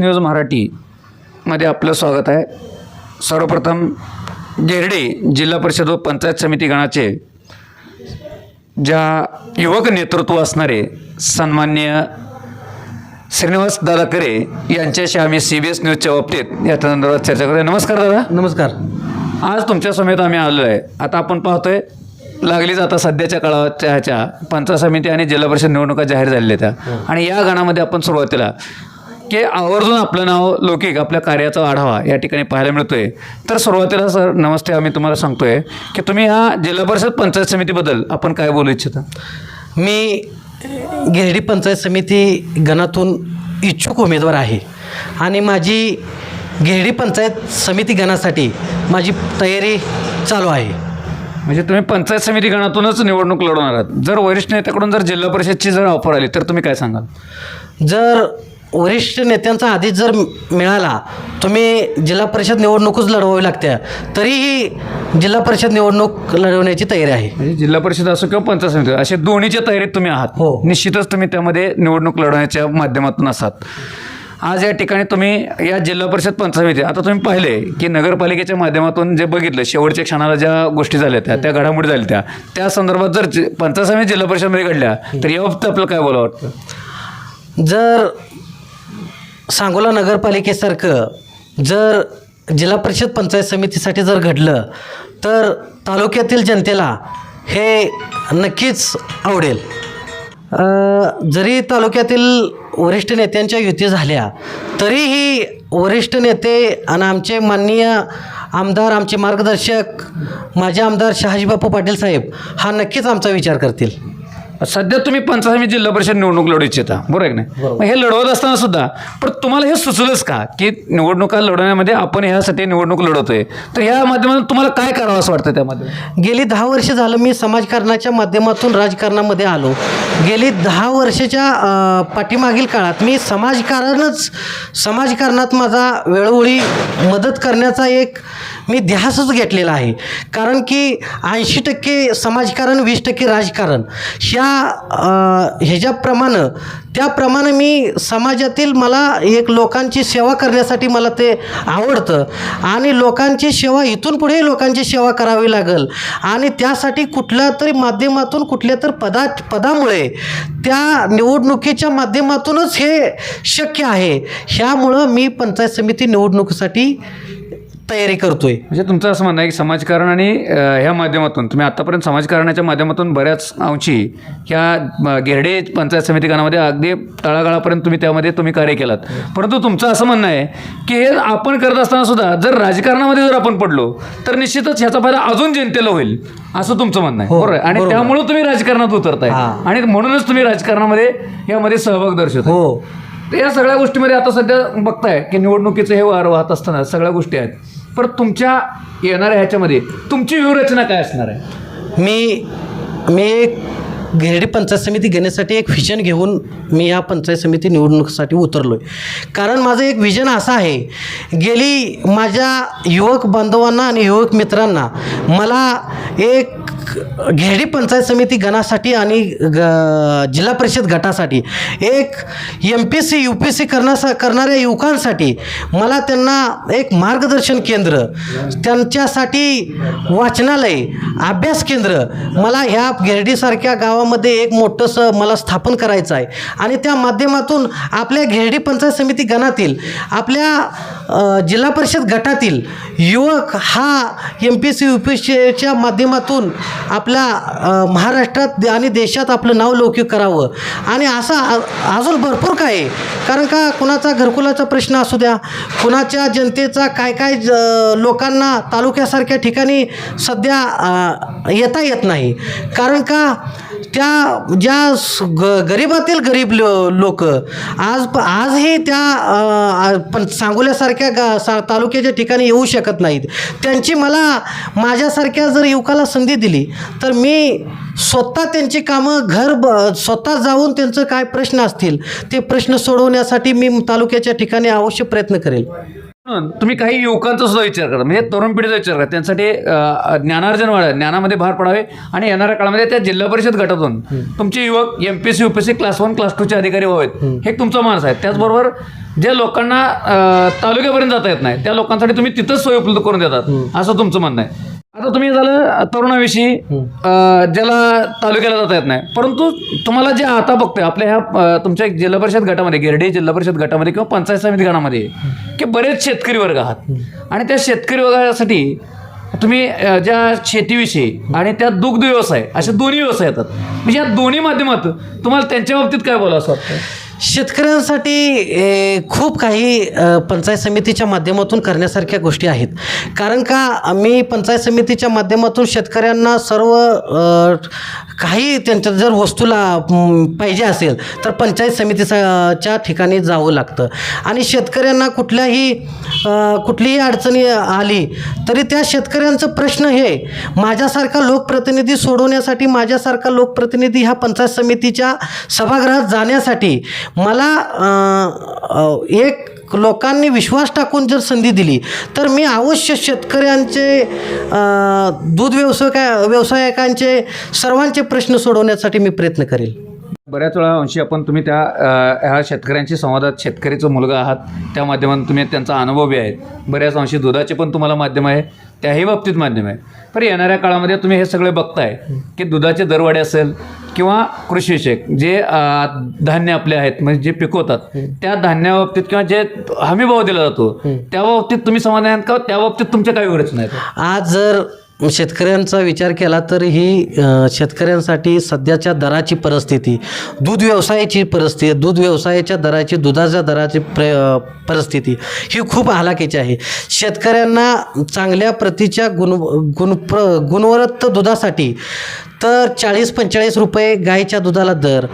News Marathi मध्ये आपलं स्वागत आहे. सर्वप्रथम गिरडे जिल्हा परिषद व पंचायत समिती गणाचे ज्या युवक नेतृत्व असणारे सन्मान्य श्रीनिवास दादा करे यांच्याशी आम्ही सी बी एस न्यूजच्या बाबतीत या संदर्भात चर्चा करूया नमस्कार दादा. नमस्कार. आज तुमच्या समेत आम्ही आलो आहे आता आपण पाहतोय लागलीच आता सध्याच्या काळाच्या ह्याच्या पंचायत समिती आणि जिल्हा परिषद निवडणुका जाहीर झालेल्या त्या. आणि या गणामध्ये आपण सुरुवातीला की आवर्जून आपलं नाव लौकिक आपल्या कार्याचा आढावा या ठिकाणी पाहायला मिळतोय. तर सुरुवातीला सर नमस्ते आम्ही तुम्हाला सांगतोय की तुम्ही ह्या जिल्हा परिषद पंचायत समितीबद्दल आपण काय बोलू इच्छिता? मी गिरडी पंचायत समिती गणातून इच्छुक उमेदवार आहे. आणि माझी गिरडी पंचायत समिती गणासाठी माझी तयारी चालू आहे. म्हणजे तुम्ही पंचायत समिती गणातूनच निवडणूक लढवणार आहात. जर वरिष्ठ नेत्याकडून जर जिल्हा परिषदची जर ऑफर आली तर तुम्ही काय सांगाल? जर वरिष्ठ नेत्यांचा आदेश जर मिळाला तुम्ही जिल्हा परिषद निवडणूकच लढवावी लागत्या तरीही जिल्हा परिषद निवडणूक लढवण्याची तयारी आहे. म्हणजे जिल्हा परिषद असो किंवा पंचायत समिती असे दोन्हीच्या तयारीत तुम्ही आहात. हो. निश्चितच तुम्ही त्यामध्ये निवडणूक लढवण्याच्या माध्यमातून असाल आज या ठिकाणी तुम्ही या जिल्हा परिषद पंचायत समिती आता तुम्ही पाहिले की नगरपालिकेच्या माध्यमातून जे बघितलं शेवटच्या क्षणाला ज्या गोष्टी झाल्या त्या त्या घडामोडी झाल्या त्या. त्या संदर्भात जर पंचायत समिती जिल्हा परिषदमध्ये घडल्या तर याबाबतीत आपल्याला काय बोला वाटतं? जर सांगोला नगरपालिकेसारखं जर जिल्हा परिषद पंचायत समितीसाठी जर घडलं तर तालुक्यातील जनतेला हे नक्कीच आवडेल. जरी तालुक्यातील वरिष्ठ नेत्यांच्या युती झाल्या तरीही वरिष्ठ नेते आणि आमचे माननीय आमदार आमचे मार्गदर्शक माझे आमदार शहाजीबापू पाटील साहेब हा नक्कीच आमचा विचार करतील. सध्या तुम्ही पंचायत जिल्हा परिषद निवडणूक लढू इच्छिता. बरोबर आहे की नाही? बरोबर. मग हे लढवत असताना सुद्धा पण तुम्हाला हे सुचलंच का की निवडणुका लढवण्यामध्ये आपण ह्यासाठी निवडणूक लढवतोय? तर ह्या माध्यमातून तुम्हाला काय करावं असं वाटतं त्यामध्ये गेली दहा वर्ष झालं मी समाजकारणाच्या माध्यमातून राजकारणामध्ये आलो. गेली दहा वर्षाच्या पाठीमागील काळात मी समाजकारणच समाजकारणात माझा वेळोवेळी मदत करण्याचा एक मी ध्यासच घेतलेला आहे. कारण की ऐंशी टक्के समाजकारण वीस टक्के राजकारण. ह्या ह्याच्याप्रमाणं त्याप्रमाणे मी समाजातील मला एक लोकांची सेवा करण्यासाठी मला ते आवडतं. आणि लोकांची सेवा इथून पुढे लोकांची सेवा करावी लागेल. आणि त्यासाठी कुठल्या तरी माध्यमातून कुठल्या तर पदा पदामुळे त्या निवडणुकीच्या माध्यमातूनच हे शक्य आहे. ह्यामुळं मी पंचायत समिती निवडणुकीसाठी तयारी करतोय. म्हणजे तुमचं असं म्हणणं आहे की समाजकारण आणि ह्या माध्यमातून तुम्ही आतापर्यंत समाजकारणाच्या माध्यमातून बऱ्याच अंशी ह्या गिरडे पंचायत समिती गणामध्ये अगदी तळागाळापर्यंत तुम्ही त्यामध्ये तुम्ही कार्य केलात. परंतु तुमचं असं म्हणणं आहे की हे आपण करत असताना सुद्धा जर राजकारणामध्ये जर आपण पडलो तर निश्चितच ह्याचा फायदा अजून जनतेला होईल असं तुमचं म्हणणं आहे. हो, बरोबर आणि. त्यामुळं तुम्ही राजकारणात उतरताय. आणि म्हणूनच तुम्ही राजकारणामध्ये यामध्ये सहभाग दर्शवता हो. या सगळ्या गोष्टीमध्ये आता सध्या बघताय की निवडणुकीचं हे वार वाहत असताना सगळ्या गोष्टी आहेत. पण तुमच्या येणाऱ्या ह्याच्यामध्ये तुमची व्यूहरचना काय असणार आहे? मी मी गिरडी पंचायत समिती घेण्यासाठी एक व्हिजन घेऊन मी या पंचायत समिती निवडणुकीसाठी उतरलो आहे कारण माझं एक व्हिजन असं आहे गेली माझ्या युवक बांधवांना आणि युवक मित्रांना मला एक घेरडी पंचायत समिती गणासाठी आणि ग जिल्हा परिषद गटासाठी एक M P C U P C करण्यासा करणाऱ्या युवकांसाठी मला त्यांना एक मार्गदर्शन केंद्र त्यांच्यासाठी वाचनालय अभ्यास केंद्र मला ह्या घेरडीसारख्या गावामध्ये एक मोठंसं मला स्थापन करायचं आहे. आणि त्या माध्यमातून आपल्या घेरडी पंचायत समिती गणातील आपल्या जिल्हा परिषद गटातील युवक हा M P C U P सीच्या माध्यमातून आपल्या महाराष्ट्रात आणि देशात आपलं नाव लौकिक करावं. आणि असं अजून भरपूर काय आहे. कारण का कुणाचा घरकुलाचा प्रश्न असू द्या कुणाच्या जनतेचा काय काय ज- लोकांना तालुक्यासारख्या ठिकाणी सध्या येता येत नाही. कारण का त्या ज्या स- ग गरिबातील गरीब लो लोक आज प- आजही त्या पण सांगोल्यासारख्या गा सा तालुक्याच्या ठिकाणी येऊ शकत नाहीत. त्यांची मला माझ्यासारख्या जर युवकाला संधी दिली तर मी स्वतः त्यांची कामं घर ब स्वतः जाऊन त्यांचं काय प्रश्न असतील ते प्रश्न सोडवण्यासाठी मी तालुक्याच्या ठिकाणी अवश्य प्रयत्न करेल. तुम्ही काही युवकांचा सुद्धा विचार करा. म्हणजे तरुण पिढीचा विचार करा. त्यांसाठी ज्ञानार्जन वाढ ज्ञानामध्ये भर पडावे आणि येणाऱ्या काळामध्ये त्या जिल्हा परिषद गटातून तुमचे युवक M P S C U P S C class one class टूचे अधिकारी व्हावेत. हे. तुमचा माणूस आहे. त्याचबरोबर ज्या लोकांना तालुक्यापर्यंत जाता येत नाही त्या लोकांसाठी तुम्ही तिथंच सोय उपलब्ध करून देतात. असं तुमचं म्हणणं आहे. आता तुम्ही झालं तरुणाविषयी अ, ज्याला तालुक्याला जाता येत नाही. परंतु तुम्हाला जे आता बघतोय आपल्या ह्या अ, तुमच्या एक जिल्हा परिषद गटामध्ये गिरडी जिल्हा परिषद गटामध्ये किंवा पंचायत समिती गणामध्ये की बरेच शेतकरी वर्ग आहात. आणि त्या शेतकरी वर्गासाठी तुम्ही अ, ज्या शेतीविषयी आणि त्या दुग्ध व्यवसाय असे दोन्ही व्यवसाय येतात. म्हणजे या दोन्ही माध्यमातून तुम्हाला त्यांच्या बाबतीत काय बोला असं वाटतं शेतकऱ्यांसाठी ए, खूप काही पंचायत समितीच्या माध्यमातून करण्यासारख्या गोष्टी आहेत. कारण का मी पंचायत समितीच्या माध्यमातून शेतकऱ्यांना सर्व काही त्यांच्या जर वस्तूला पाहिजे असेल तर पंचायत समितीच्या च्या ठिकाणी जावं लागतं. आणि शेतकऱ्यांना कुठल्याही कुठलीही अडचणी आली तरी त्या शेतकऱ्यांचं प्रश्न हे माझ्यासारखा लोकप्रतिनिधी सोडवण्यासाठी माझ्यासारखा लोकप्रतिनिधी ह्या पंचायत समितीच्या सभागृहात जाण्यासाठी मला एक लोकांनी विश्वास टाकून जर संधी दिली तर मी अवश्य शेतकऱ्यांचे दूध व्यवसाय व्यवसायिकांचे सर्वांचे प्रश्न सोडवण्यासाठी मी प्रयत्न करेल. बऱ्याच वेळा अंशी आपण तुम्ही त्या ह्या शेतकऱ्यांशी संवादात शेतकरीचा मुलगा आहात त्या माध्यमातून तुम्ही त्यांचा अनुभवी आहेत. बऱ्याच अंशी दुधाचे पण तुम्हाला माध्यम आहे. त्याही बाबतीत माध्यम आहे. पण येणाऱ्या काळामध्ये तुम्ही हे सगळे बघताय की दुधाचे दरवाढे असेल किंवा कृषीविषयक जे धान्य आपले आहेत म्हणजे जे पिकवतात त्या धान्याबाबतीत किंवा जे हमी भाव दिला जातो त्या बाबतीत तुम्ही समाधान का? त्या बाबतीत तुमच्या काही अडचण आहेत आज जर शेतकऱ्यांचा विचार केला तर ही शेतकऱ्यांसाठी सध्याच्या दराची परिस्थिती दूध व्यवसायाची परिस्थिती दूध व्यवसायाच्या दराची दुधाच्या दराची प्र परिस्थिती ही खूप हालाकीची आहे. शेतकऱ्यांना चांगल्या प्रतीच्या गुण गुण प्र गुणवत्त दुधासाठी तर चाळीस पंचेचाळीस रुपये गाईच्या दुधाला दर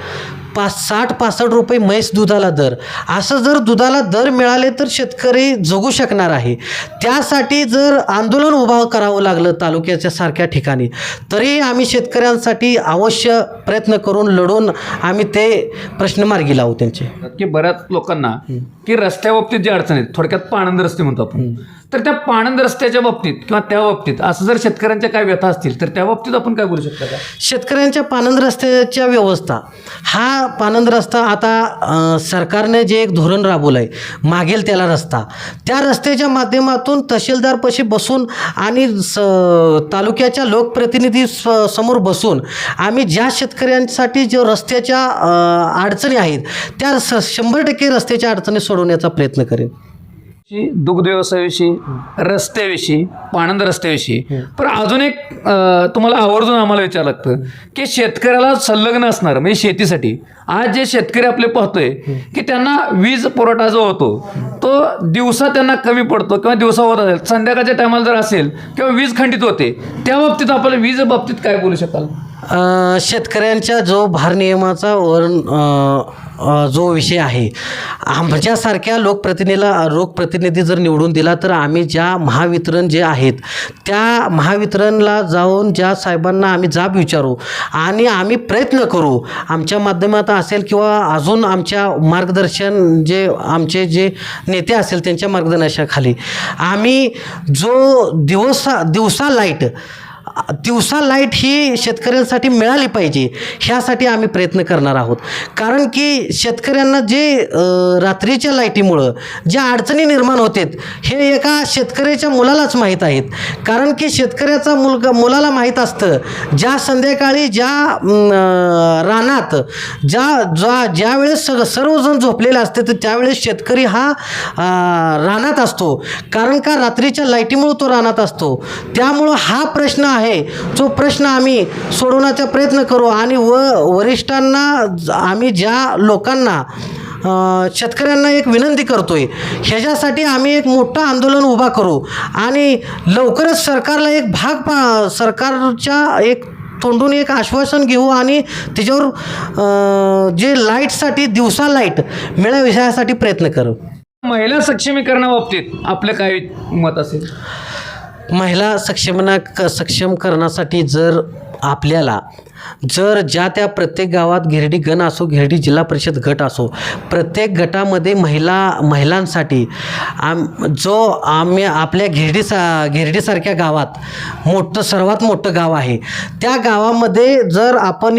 पाच साठ पासष्ट रुपये म्हैस दुधाला दर. असं जर दुधाला दर मिळाले तर शेतकरी जगू शकणार आहे. त्यासाठी जर आंदोलन उभं करावं लागलं तालुक्याच्या सारख्या ठिकाणी तरी आम्ही शेतकऱ्यांसाठी अवश्य प्रयत्न करून लढून आम्ही ते प्रश्न मार्गी लावू त्यांचे. की बऱ्याच लोकांना की रस्त्याबाबतीत जी अडचण आहेत थोडक्यात पाणंद रस्ते म्हणतो आपण. तर त्या पाणंद रस्त्याच्या बाबतीत किंवा त्या बाबतीत असं जर शेतकऱ्यांच्या काय व्यथा असतील तर त्या बाबतीत आपण काय बोलू शकता का शेतकऱ्यांच्या पानंद रस्त्याच्या व्यवस्था. हा पानंद रस्ता आता सरकारने जे एक धोरण राबवलं आहे मागेल त्याला रस्ता. त्या रस्त्याच्या माध्यमातून तहसीलदारपाशी बसून आणि स तालुक्याच्या लोकप्रतिनिधी समोर बसून आम्ही ज्या शेतकऱ्यांसाठी जो रस्त्याच्या अडचणी आहेत त्या स शंभर टक्के रस्त्याच्या अडचणी सोडवण्याचा प्रयत्न करेन दुग्ध व्यवसायाविषयी रस्त्याविषयी पाणंद रस्त्याविषयी. पण अजून एक तुम्हाला आवर्जून आम्हाला विचार लागतं की शेतकऱ्याला संलग्न असणार म्हणजे शेतीसाठी आज जे शेतकरी आपले पाहतोय की त्यांना वीज पुरवठा जो होतो तो दिवसा त्यांना कमी पडतो किंवा दिवसा होत असेल संध्याकाळच्या टायमाला जर असेल किंवा वीज खंडित होते त्या बाबतीत आपल्याला वीज बाबतीत काय बोलू शकाल? शेतकऱ्यांच्या जो भारनियमाचा वरण जो विषय आहे आमच्यासारख्या लोकप्रतिनिधीला लोकप्रतिनिधी जर निवडून दिला तर आम्ही ज्या महावितरण जे आहेत त्या महावितरणला जाऊन ज्या साहेबांना आम्ही जाब विचारू आणि आम्ही प्रयत्न करू आमच्या माध्यमात असेल किंवा अजून आमच्या मार्गदर्शन जे आमचे जे नेते असेल त्यांच्या मार्गदर्शनाखाली आम्ही जो दिवसा दिवसा लाइट दिवसा लाइट ही शेतकऱ्यांसाठी मिळाली पाहिजे ह्यासाठी आम्ही प्रयत्न करणार आहोत. कारण की शेतकऱ्यांना जे रात्रीच्या लाईटीमुळं ज्या अडचणी निर्माण होतात हे एका शेतकऱ्याच्या मुलालाच माहीत आहेत. कारण की शेतकऱ्याचा मुलगा मुलाला माहीत असतं ज्या संध्याकाळी ज्या रानात ज्या ज्या ज्यावेळेस सग सर्वजण झोपलेले असते तर त्यावेळेस शेतकरी हा रानात असतो. कारण का रात्रीच्या लाईटीमुळं तो रानात असतो. त्यामुळं हा प्रश्न आहे जो प्रश्न आम्ही सोडवण्याचा प्रयत्न करू आणि व वरिष्ठांना आम्ही ज्या लोकांना शेतकऱ्यांना एक विनंती करतोय ह्याच्यासाठी आम्ही एक मोठं आंदोलन उभा करू आणि लवकरच सरकारला एक भाग पा सरकारच्या एक तोंडून एक आश्वासन घेऊ आणि त्याच्यावर जे लाईटसाठी दिवसा लाइट मिळावी ह्यासाठी प्रयत्न करू. महिला सक्षमीकरणाबाबतीत आपलं काय मत असेल? महिला सक्षमना क सक्षम करण्यासाठी जर आपल्याला जर ज्या त्या प्रत्येक गावात गिरडी गण असो गिरडी जिल्हा परिषद गट असो प्रत्येक गटामध्ये महिला महिलांसाठी आम जो आम्ही आपल्या गिरडी सा गिरडीसारख्या गावात मोठं सर्वात मोठं गाव आहे त्या गावामध्ये जर आपण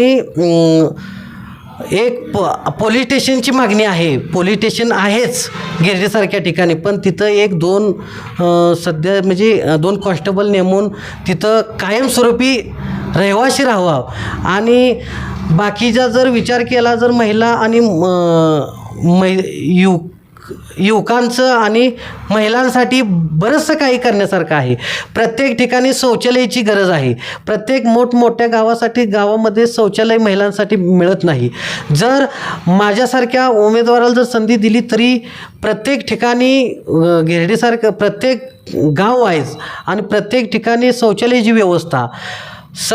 एक प पोलीस स्टेशनची मागणी आहे. पोलीस स्टेशन आहेच गिरजेसारख्या ठिकाणी. पण तिथं एक दोन सध्या म्हणजे दोन कॉन्स्टेबल नेमून तिथं कायमस्वरूपी रहिवाशी राहावा. आणि बाकीचा जर विचार केला जर महिला आणि म- मै युवक युवकांचं आणि महिलांसाठी बरंचसं काही करण्यासारखं आहे. प्रत्येक ठिकाणी शौचालयाची गरज आहे. प्रत्येक मोठमोठ्या गावासाठी गावामध्ये शौचालय महिलांसाठी मिळत नाही. जर माझ्यासारख्या उमेदवाराला जर संधी दिली तरी प्रत्येक ठिकाणी घेरडीसारखं प्रत्येक गाव वाईज आणि प्रत्येक ठिकाणी शौचालयाची व्यवस्था स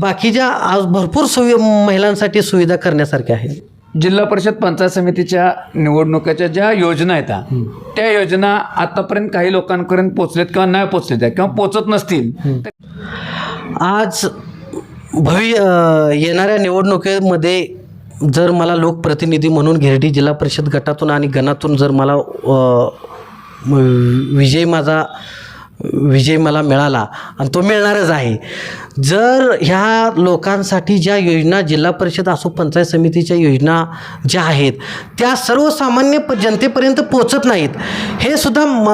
बाकीच्या आज भरपूर सुवि महिलांसाठी सुविधा करण्यासारख्या आहेत. जिल्हा परिषद पंचायत समितीच्या निवडणुकीच्या ज्या योजना आहेत त्या योजना आतापर्यंत काही लोकांपर्यंत पोचलेत किंवा नाही पोचलेत किंवा पोचत नसतील. आज भवि येणाऱ्या निवडणुकीमध्ये जर मला लोकप्रतिनिधी म्हणून घेरडी जिल्हा परिषद गटातून आणि गणातून जर मला विजय माझा विजय मला मिळाला आणि तो मिळणारच आहे. जर ह्या लोकांसाठी ज्या योजना जिल्हा परिषद असो पंचायत समितीच्या योजना ज्या आहेत त्या सर्वसामान्य प जनतेपर्यंत पोचत नाहीत. हे सुद्धा म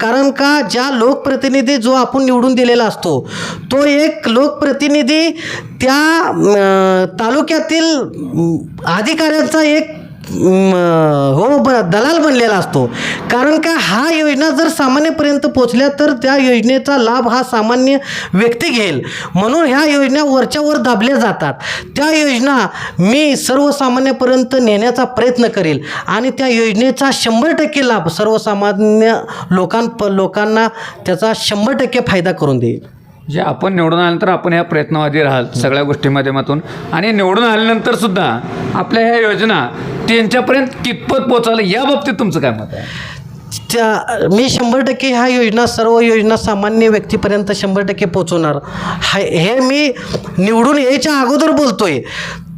कारण का ज्या लोकप्रतिनिधी जो आपण निवडून दिलेला असतो तो एक लोकप्रतिनिधी त्या तालुक्यातील अधिकाऱ्यांचा एक हो ब दलाल बनलेला असतो. कारण का हा योजना जर सामान्यपर्यंत पोचल्या तर त्या योजनेचा लाभ हा सामान्य व्यक्ती घेईल. म्हणून ह्या योजना वरच्या वर दाबल्या जातात. त्या योजना मी सर्वसामान्यपर्यंत नेण्याचा प्रयत्न करेल. आणि त्या योजनेचा शंभर टक्के लाभ सर्वसामान्य लोकां लोकांना त्याचा शंभर टक्के फायदा करून देईल. जे आपण निवडून आल्यानंतर आपण ह्या प्रयत्नवादी राहाल सगळ्या गोष्टी माध्यमातून. आणि निवडून आल्यानंतर सुद्धा आपल्या ह्या योजना त्यांच्यापर्यंत कितपत पोचायला या बाबतीत तुमचं काय मत आहे? त्या मी शंभर टक्के ह्या योजना सर्व योजना सामान्य व्यक्तीपर्यंत शंभर टक्के पोचवणार हा हे मी निवडून यायच्या अगोदर बोलतोय.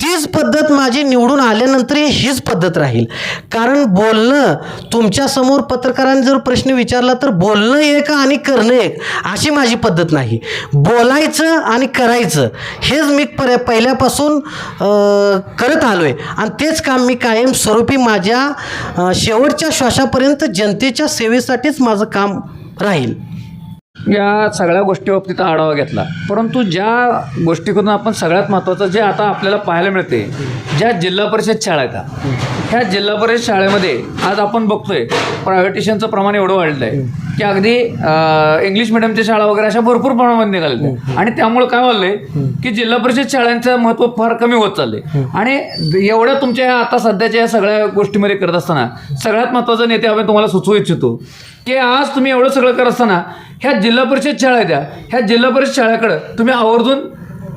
तीच पद्धत माझी निवडून आल्यानंतर हीच पद्धत राहील. कारण बोलणं तुमच्यासमोर पत्रकारांनी जर प्रश्न विचारला तर बोलणं एक आणि करणं एक अशी माझी पद्धत नाही. बोलायचं आणि करायचं हेच मी पर पहिल्यापासून करत आलो आहे आणि तेच काम मी कायमस्वरूपी माझ्या शेवटच्या श्वासापर्यंत जनतेच्या सेवेसाठीच माझं काम राहील. या सगळ्या गोष्टी बाबतीत आढावा घेतला. परंतु ज्या गोष्टीकडून आपण सगळ्यात महत्त्वाचं जे आता आपल्याला पाहायला मिळते ज्या जिल्हा परिषद शाळा आहेत. ह्या जिल्हा परिषद शाळेमध्ये आज आपण बघतोय प्रायव्हेटेशनचं प्रमाण एवढं वाढलं आहे की अगदी इंग्लिश मिडियमच्या शाळा वगैरे अशा भरपूर प्रमाणामध्ये निघालेल्या आणि त्यामुळे काय वाढलंय की जिल्हा परिषद शाळांचं महत्त्व फार कमी होत चाललंय. आणि एवढ्या तुमच्या आता सध्याच्या या सगळ्या गोष्टीमध्ये करत असताना सगळ्यात महत्त्वाचं नेते आपण तुम्हाला सुचवू इच्छितो की आज तुम्ही एवढं सगळं करत असताना ह्या जिल्हा परिषद शाळा द्या ह्या जिल्हा परिषद शाळेकडं तुम्ही आवर्जून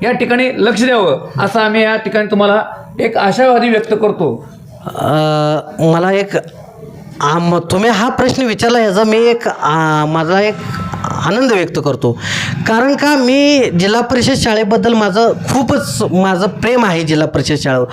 या ठिकाणी लक्ष द्यावं असं आम्ही या ठिकाणी तुम्हाला एक आशावादी व्यक्त करतो. मला एक आम तुम्ही हा प्रश्न विचारला याचा मी एक माझा एक आनंद व्यक्त करतो. कारण का मी जिल्हा परिषद शाळेबद्दल माझं खूपच माझं प्रेम आहे जिल्हा परिषद शाळेवर.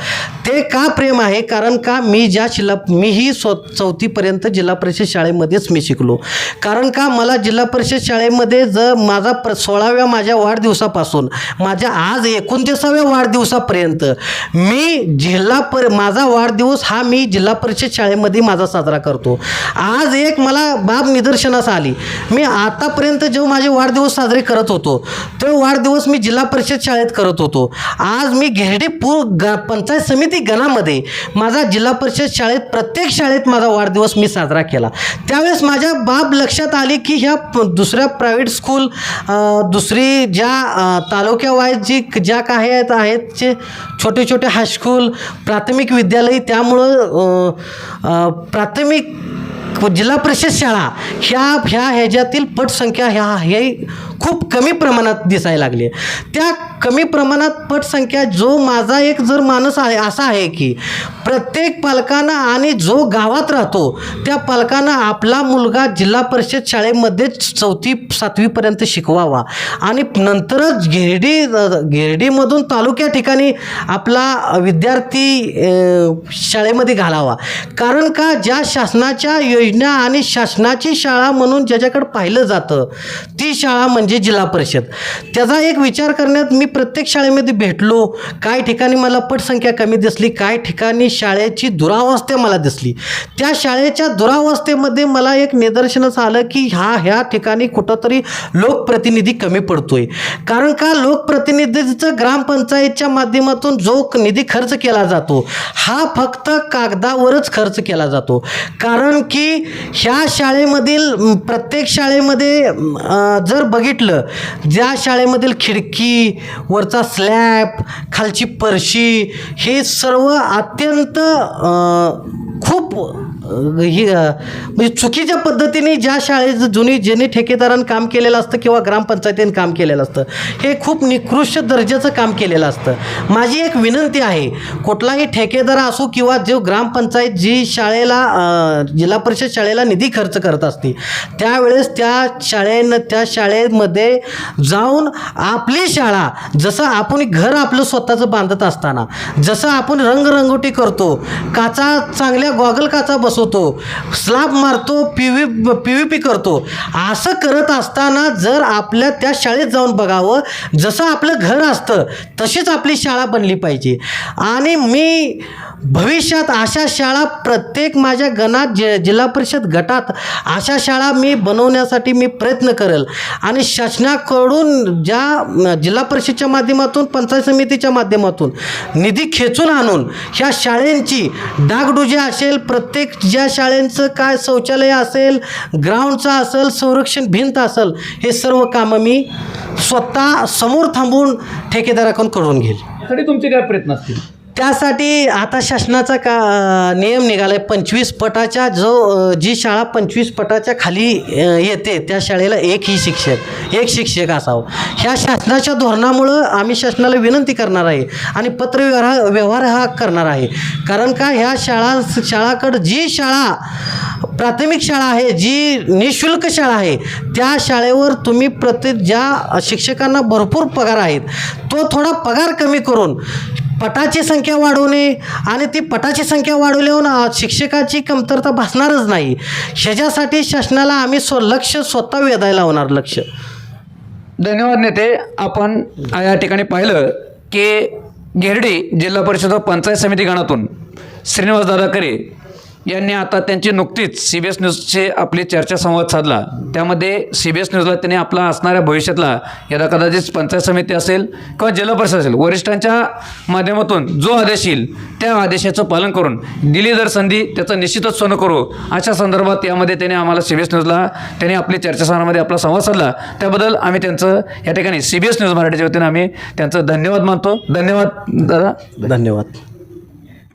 ते का प्रेम आहे? कारण का मी ज्या शिला मीही स्व चौथीपर्यंत जिल्हा परिषद शाळेमध्येच मी शिकलो. कारण का मला जिल्हा परिषद शाळेमध्ये जर माझा प्र सोळाव्या माझ्या वाढदिवसापासून माझ्या आज एकोणतीसाव्या वाढदिवसापर्यंत मी जिल्हा पर माझा वाढदिवस हा मी जिल्हा परिषद शाळेमध्ये माझा साजरा करतो. आज एक मला बाब निदर्शनास आली. मी आतापर्यंत जेव्हा माझे वाढदिवस साजरे करत होतो तो वाढदिवस मी जिल्हा परिषद शाळेत करत होतो. आज मी घेरडे पूर ग पंचायत समिती गणामध्ये माझा जिल्हा परिषद शाळेत प्रत्येक शाळेत माझा वाढदिवस मी साजरा केला. त्यावेळेस माझ्या बाब लक्षात आली की ह्या प- दुसऱ्या प्रायव्हेट स्कूल दुसरी ज्या तालुक्यावाईज जी ज्या काही आहेत आहेत जे छोटे छोटे हायस्कूल प्राथमिक विद्यालय त्यामुळं प्राथमिक जिल्हा परिषद शाळा ह्या ह्या ह्याच्यातील पटसंख्या ह्या हे खूप कमी प्रमाणात दिसायला लागली त्या कमी प्रमाणात पटसंख्या जो माझा एक जर माणूस आहे असा आहे की प्रत्येक पालकांना आणि जो गावात राहतो त्या पालकांना आपला मुलगा जिल्हा परिषद शाळेमध्ये चौथी सातवीपर्यंत शिकवावा. आणि नंतरच घेरडी घेरडीमधून तालुक्या ठिकाणी आपला विद्यार्थी शाळेमध्ये घालावा. कारण का ज्या शासनाच्या योजना आणि शासनाची शाळा म्हणून ज्याच्याकडे पाहिलं जातं ती शाळा म्हणजे जिल्हा परिषद. त्याचा एक विचार करण्यात मी प्रत्येक शाळेमध्ये भेटलो काही ठिकाणी मला पटसंख्या कमी दिसली काय ठिकाणी शाळेची दुरावस्था मला दिसली. त्या शाळेच्या दुरावस्थेमध्ये मला एक निदर्शनच आलं की ह्या ह्या ठिकाणी कुठंतरी लोकप्रतिनिधी कमी पडतोय. कारण का लोकप्रतिनिधीचं ग्रामपंचायतच्या माध्यमातून जो निधी खर्च केला जातो हा फक्त कागदावरच खर्च केला जातो. कारण की ह्या शाळेमधील प्रत्येक शाळेमध्ये जर बघितलं ज्या शाळेमधील खिडकी वरचा स्लॅब खालची परशी हे सर्व अत्यंत खूप ही म्हणजे चुकीच्या पद्धतीने ज्या शाळेत जुनी ज्यांनी ठेकेदारांनी काम केलेलं असतं किंवा ग्रामपंचायतीने काम केलेलं असतं हे खूप निकृष्ट दर्जाचं काम केलेलं असतं. माझी एक विनंती आहे कुठलाही ठेकेदार असो किंवा जो ग्रामपंचायत जी शाळेला जिल्हा परिषद शाळेला निधी खर्च करत असते त्यावेळेस त्या शाळेनं त्या शाळेमध्ये जाऊन आपली शाळा जसं आपण घर आपलं स्वतःचं बांधत असताना जसं आपण रंगरंगोटी करतो काचा चांगल्या गॉगल काचा बसवतो स्लाब मारतो P V P V P करतो. असं करत असताना जर आपल्या त्या शाळेत जाऊन बघावं जसं आपलं घर असतं तशीच आपली शाळा बनली पाहिजे. आणि मी भविष्यात अशा शाळा प्रत्येक माझ्या गणात ज जिल्हा परिषद गटात अशा शाळा मी बनवण्यासाठी मी प्रयत्न करेल. आणि शासनाकडून ज्या जिल्हा परिषदच्या माध्यमातून पंचायत समितीच्या माध्यमातून निधी खेचून आणून ह्या शाळेंची डागडुजी असेल प्रत्येक ज्या शाळेंचं काय शौचालय असेल ग्राउंडचं असेल संरक्षण भिंत असेल हे सर्व कामं मी स्वतः समोर थांबून ठेकेदाराकडून करून घेईल. तरी तुमचे काय प्रयत्न असतील? त्यासाठी आता शासनाचा का नियम निघाला आहे पंचवीस पटाच्या जो जी शाळा पंचवीस पटाच्या खाली येते त्या शाळेला एक ही शिक्षक एक शिक्षक असावं. ह्या शासनाच्या धोरणामुळं आम्ही शासनाला विनंती करणार आहे आणि पत्रव्यवहार व्यवहार हा करणार आहे. कारण का ह्या शाळा शाळाकडं जी शाळा प्राथमिक शाळा आहे जी निशुल्क शाळा आहे त्या शाळेवर तुम्ही प्रत्येक ज्या शिक्षकांना भरपूर पगार आहेत तो थोडा पगार कमी करून पटाची संख्या वाढवणे आणि ती पटाची संख्या वाढवल्यावर शिक्षकाची कमतरता भासणारच नाही. ह्याच्यासाठी शासनाला आम्ही स्व लक्ष स्वतः वेधायला होणार लक्ष. धन्यवाद नेते. आपण या ठिकाणी पाहिलं की घेरडी जिल्हा परिषद व पंचायत समिती गणातून श्रीनिवास दादा करे यांनी आता त्यांची नुकतीच सी बी एस न्यूजचे आपली चर्चा संवाद साधला. त्यामध्ये सी बी एस न्यूजला त्यांनी आपला असणाऱ्या भविष्यातला यदा कदाचित पंचायत समिती असेल किंवा जिल्हा परिषद असेल वरिष्ठांच्या माध्यमातून जो आदेश येईल त्या आदेशाचं पालन करून दिली जर संधी त्याचं निश्चितच सोनं करू. अशा संदर्भात यामध्ये त्यांनी आम्हाला सी बी एस न्यूजला त्यांनी आपली चर्चासभामध्ये आपला संवाद साधला. त्याबद्दल आम्ही त्यांचं या ठिकाणी सी बी एस न्यूज मराठीच्या वतीनं आम्ही त्यांचं धन्यवाद मानतो. धन्यवाद दादा. धन्यवाद.